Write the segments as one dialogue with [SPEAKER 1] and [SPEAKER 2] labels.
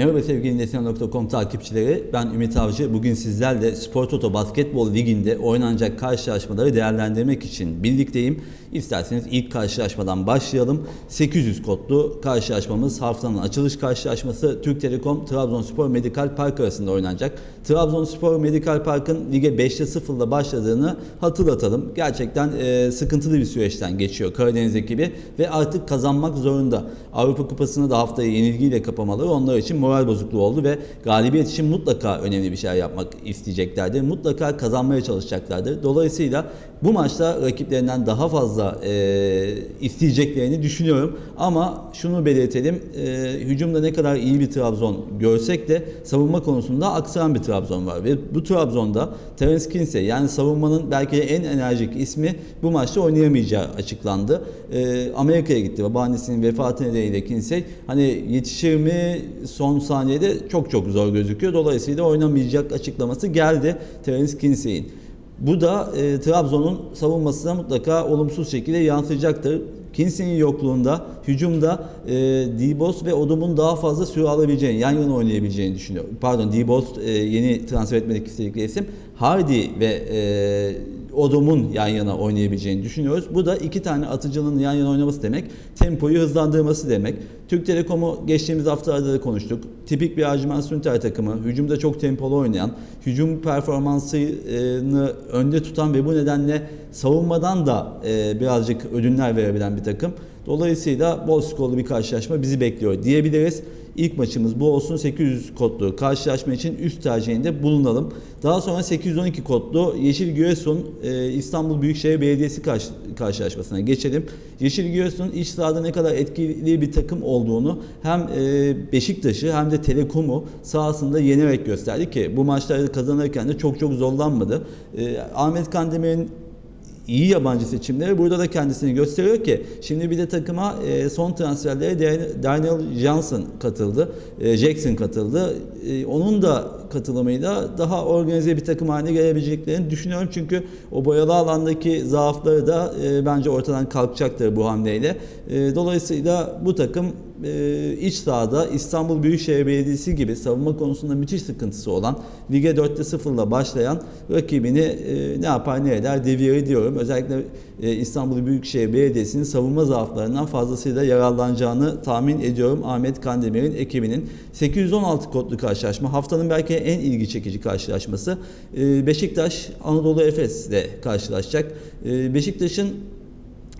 [SPEAKER 1] Merhaba sevgili Nesne.com takipçileri. Ben Ümit Avcı. Bugün sizlerle Spor Toto Basketbol Ligi'nde oynanacak karşılaşmaları değerlendirmek için birlikteyim. İsterseniz ilk karşılaşmadan başlayalım. 800 kodlu karşılaşmamız haftanın açılış karşılaşması Türk Telekom Trabzonspor Medikal Park arasında oynanacak. Trabzonspor Medikal Park'ın lige 5'te 0 ile başladığını hatırlatalım. Gerçekten e, sıkıntılı bir süreçten geçiyor Karadeniz ekibi ve artık kazanmak zorunda. Avrupa Kupası'nı da haftayı yenilgiyle kapamaları onlar için moral bozukluğu oldu ve galibiyet için mutlaka önemli bir şey yapmak isteyeceklerdir. Mutlaka kazanmaya çalışacaklardır. Dolayısıyla bu maçta rakiplerinden daha fazla e, isteyeceklerini düşünüyorum. Ama şunu belirtelim. E, hücumda ne kadar iyi bir Trabzon görsek de savunma konusunda aksayan bir Trabzon var. Ve bu Trabzon'da Terence Kinsey yani savunmanın belki de en enerjik ismi bu maçta oynayamayacağı açıklandı. E, Amerika'ya gitti. Babaannesinin vefatı nedeniyle Kinsey hani yetişir mi son saniyede çok çok zor gözüküyor. Dolayısıyla oynamayacak açıklaması geldi Terence Kinsey'in. Bu da e, Trabzon'un savunmasına mutlaka olumsuz şekilde yansıyacaktır. Kinsey'in yokluğunda hücumda e, Dibos ve Odum'un daha fazla süre alabileceğini, yan yana oynayabileceğini düşünüyorum. Pardon Dibos e, yeni transfer etmedik istedikleri isim. Hardy ve e, Odum'un yan yana oynayabileceğini düşünüyoruz. Bu da iki tane atıcının yan yana oynaması demek. Tempoyu hızlandırması demek. Türk Telekom'u geçtiğimiz haftalarda da konuştuk. Tipik bir Arjman Sünter takımı. Hücumda çok tempolu oynayan, hücum performansını önde tutan ve bu nedenle savunmadan da e, birazcık ödünler verebilen bir takım. Dolayısıyla bol skorlu bir karşılaşma bizi bekliyor diyebiliriz. İlk maçımız bu olsun 800 kodlu karşılaşma için üst tercihinde bulunalım. Daha sonra 812 kodlu Yeşil Giresun e, İstanbul Büyükşehir Belediyesi karşı, karşılaşmasına geçelim. Yeşil Giresun iç sahada ne kadar etkili bir takım olduğunu hem e, Beşiktaş'ı hem de Telekom'u sahasında yenerek gösterdi ki bu maçları kazanırken de çok çok zorlanmadı. E, Ahmet Kandemir'in iyi yabancı seçimleri burada da kendisini gösteriyor ki şimdi bir de takıma e, son transferlere Daniel Johnson katıldı. E, Jackson katıldı. E, onun da katılımıyla daha organize bir takım haline gelebileceklerini düşünüyorum. Çünkü o boyalı alandaki zaafları da e, bence ortadan kalkacaktır bu hamleyle. E, dolayısıyla bu takım e, iç sahada İstanbul Büyükşehir Belediyesi gibi savunma konusunda müthiş sıkıntısı olan lige 4'te 0 ile başlayan rakibini e, ne yapar ne eder devir diyorum. Özellikle e, İstanbul Büyükşehir Belediyesi'nin savunma zaaflarından fazlasıyla yararlanacağını tahmin ediyorum Ahmet Kandemir'in ekibinin. 816 kodlu karşılaşma haftanın belki en ilgi çekici karşılaşması. E, Beşiktaş Anadolu Efes ile karşılaşacak. E, Beşiktaş'ın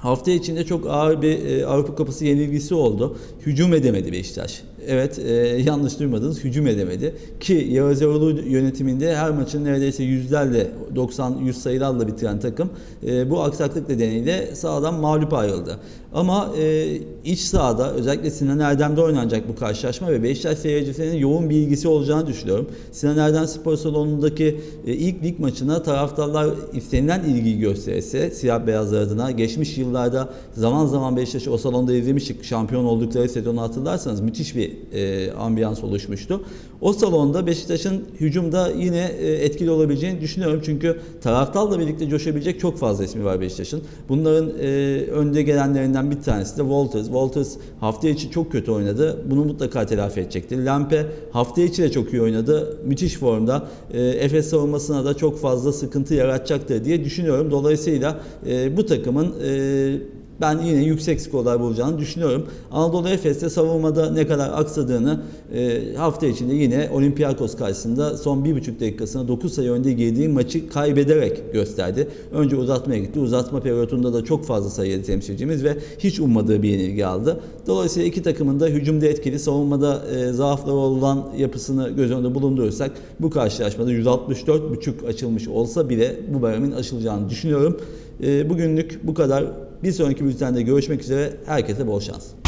[SPEAKER 1] Hafta içinde çok ağır bir e, Avrupa Kupası yenilgisi oldu. Hücum edemedi Beşiktaş. Evet e, yanlış duymadınız hücum edemedi. Ki Yavuz Erolu yönetiminde her maçın neredeyse yüzlerle 90-100 sayılarla bitiren takım e, bu aksaklık nedeniyle sahadan mağlup ayrıldı. Ama e, iç sahada özellikle Sinan Erdem'de oynanacak bu karşılaşma ve Beşiktaş seyircisinin yoğun bir ilgisi olacağını düşünüyorum. Sinan Erdem Spor Salonu'ndaki e, ilk lig maçına taraftarlar istenilen ilgiyi gösterirse siyah beyazlar adına geçmiş yıllarda zaman zaman Beşiktaş'ı o salonda izlemiştik. Şampiyon oldukları sezonu hatırlarsanız müthiş bir e, ambiyans oluşmuştu. O salonda Beşiktaş'ın hücumda yine e, etkili olabileceğini düşünüyorum. Çünkü taraftarla birlikte coşabilecek çok fazla ismi var Beşiktaş'ın. Bunların e, önde gelenlerinden bir tanesi de Walters. Walters hafta içi çok kötü oynadı. Bunu mutlaka telafi edecektir. Lampe hafta içi de çok iyi oynadı. Müthiş formda. E, Efes savunmasına da çok fazla sıkıntı yaratacaktır diye düşünüyorum. Dolayısıyla e, bu takımın e, ben yine yüksek skorlar bulacağını düşünüyorum. Anadolu Efes'te savunmada ne kadar aksadığını e, hafta içinde yine Olympiakos karşısında son bir buçuk dakikasına 9 sayı önde girdiği maçı kaybederek gösterdi. Önce uzatmaya gitti. Uzatma periyotunda da çok fazla sayılı temsilcimiz ve hiç ummadığı bir yenilgi aldı. Dolayısıyla iki takımın da hücumda etkili, savunmada e, zaafları olan yapısını göz önünde bulundurursak bu karşılaşmada 164.5 açılmış olsa bile bu bölümün aşılacağını düşünüyorum. E, bugünlük bu kadar. Bir sonraki bültende görüşmek üzere. Herkese bol şans.